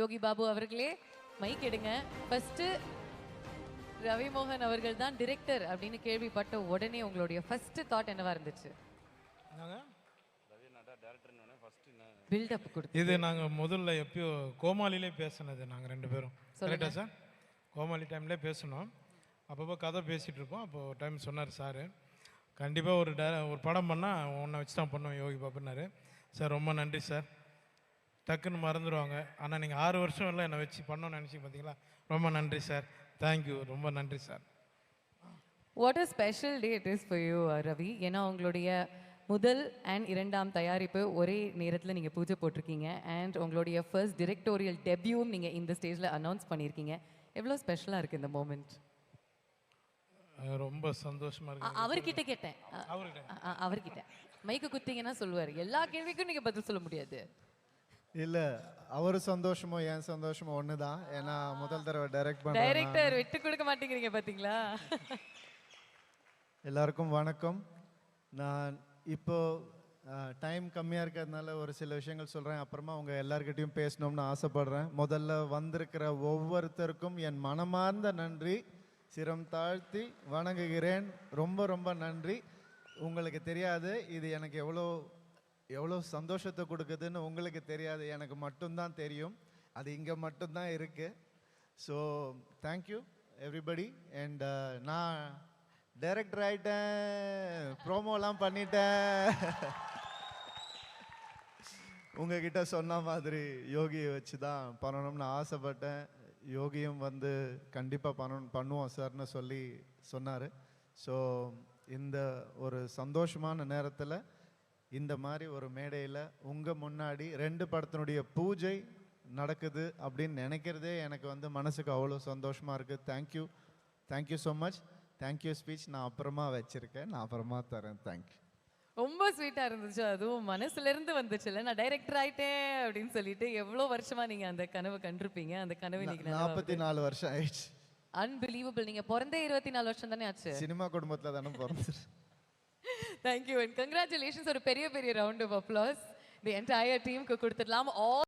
யோகி பாபு அவர்களே மைக் எடுங்க. ஃபர்ஸ்ட் ரவிமோகன் அவர்கள் தான் டிரெக்டர் அப்படின்னு கேள்விப்பட்ட உடனே உங்களுடைய ஃபர்ஸ்ட் தாட் என்னவா இருந்துச்சு? பில்டப் கொடுத்து. இது நாங்கள் முதல்ல எப்பயோ கோமாளிலே பேசினது நாங்கள் ரெண்டு பேரும். கரெக்டா சார் கோமாளி டைம்லேயே பேசணும் அப்பப்போ கதை பேசிகிட்டு இருப்போம். அப்போ ஒரு டைம் சொன்னார் சார் கண்டிப்பாக ஒரு டே ஒரு படம் பண்ணால் உன்னை வச்சு தான் பண்ணுவோம் யோகி பாபுன்னாரு. சார் ரொம்ப நன்றி சார் டக்குன்னு மறந்துடுவாங்க ஆனால் நீங்கள் ஆறு வருஷம் இல்லை என்னை வச்சு பண்ணோன்னு நினச்சி பார்த்தீங்களா ரொம்ப நன்றி சார். தேங்க்யூ ரொம்ப நன்றி sir. What a special day it is for you Ravi ஏன்னா உங்களுடைய முதல் அண்ட் இரண்டாம் தயாரிப்பு ஒரே நேரத்தில் நீங்கள் பூஜை போட்டிருக்கீங்க. அண்ட் உங்களுடைய ஃபர்ஸ்ட் டிரெக்டோரியல் டெபியூவும் நீங்கள் இந்த ஸ்டேஜில் அனௌன்ஸ் பண்ணியிருக்கீங்க. எவ்வளோ ஸ்பெஷலாக இருக்குது இந்த மூமெண்ட் ரொம்ப சந்தோஷமாக இருக்கு. அவர்கிட்ட கேட்டேன். அவர்கிட்ட. மைக்கு குத்திங்கன்னா சொல்லுவார். எல்லா கேள்விக்கும் நீங்கள் பதில் சொல்ல முடியாது. இல்லை அவர் சந்தோஷமோ என் சந்தோஷமோ ஒன்று தான் ஏன்னா முதல் தடவை டைரக்ட் பண்ணுறேன் டைரக்டர் விட்டு கொடுக்க மாட்டேங்கிறீங்க பார்த்தீங்களா எல்லாருக்கும் வணக்கம். நான் இப்போ டைம் கம்மியாக இருக்கிறதுனால ஒரு சில விஷயங்கள் சொல்கிறேன் அப்புறமா உங்கள் எல்லார்கிட்டயும் பேசணும்னு ஆசைப்படுறேன். முதல்ல வந்திருக்கிற ஒவ்வொருத்தருக்கும் என் மனமார்ந்த நன்றி. சிரம் தாழ்த்தி வணங்குகிறேன். ரொம்ப ரொம்ப நன்றி. உங்களுக்கு தெரியாது இது எனக்கு எவ்வளோ எவ்வளோ சந்தோஷத்தை கொடுக்குதுன்னு உங்களுக்கு தெரியாது எனக்கு மட்டும்தான் தெரியும். அது இங்கே மட்டும்தான் இருக்குது so thank you everybody and நான் டைரக்டர் ஆகிட்டேன் ப்ரோமோலாம் பண்ணிட்டேன். உங்ககிட்ட சொன்ன மாதிரி யோகியை வச்சு தான் பண்ணணும்னு ஆசைப்பட்டேன். யோகியும் வந்து கண்டிப்பாக பண்ணணும் பண்ணுவோம் சார்னு சொல்லி சொன்னார். ஸோ இந்த ஒரு சந்தோஷமான நேரத்தில் இந்த மாதிரி ஒரு மேடையில் உங்கள் முன்னாடி ரெண்டு படத்தினுடைய பூஜை நடக்குது அப்படின்னு நினைக்கிறதே எனக்கு வந்து மனசுக்கு அவ்வளோ சந்தோஷமாக இருக்குது thank you thank you so much thank you speech நான் அப்புறமா வச்சுருக்கேன். நான் அப்புறமா தரேன். தேங்க்யூ ரொம்ப ஸ்வீட்டாக இருந்துச்சு. அதுவும் மனசுல இருந்து வந்துச்சுல்ல நான் டைரக்டர் ஆயிட்டேன் அப்படின்னு சொல்லிட்டு எவ்வளோ வருஷமா நீங்க அந்த கனவை கண்டிருப்பீங்க? அந்த கனவை நீங்க நாற்பத்தி நாலு வருஷம் ஆயிடுச்சு. அன்பிலீவபிள் நீங்க பிறந்தே இருபத்தி நாலு வருஷம் தானே ஆச்சு? சினிமா குடும்பத்தில் தானே பிறந்து தேங்க்யூ அண்ட் கங்க்ராச்சுலேஷன்ஸ் ஒரு பெரிய பெரிய round of applause the entire டீமுக்கு கொடுத்துடலாம். ஆல்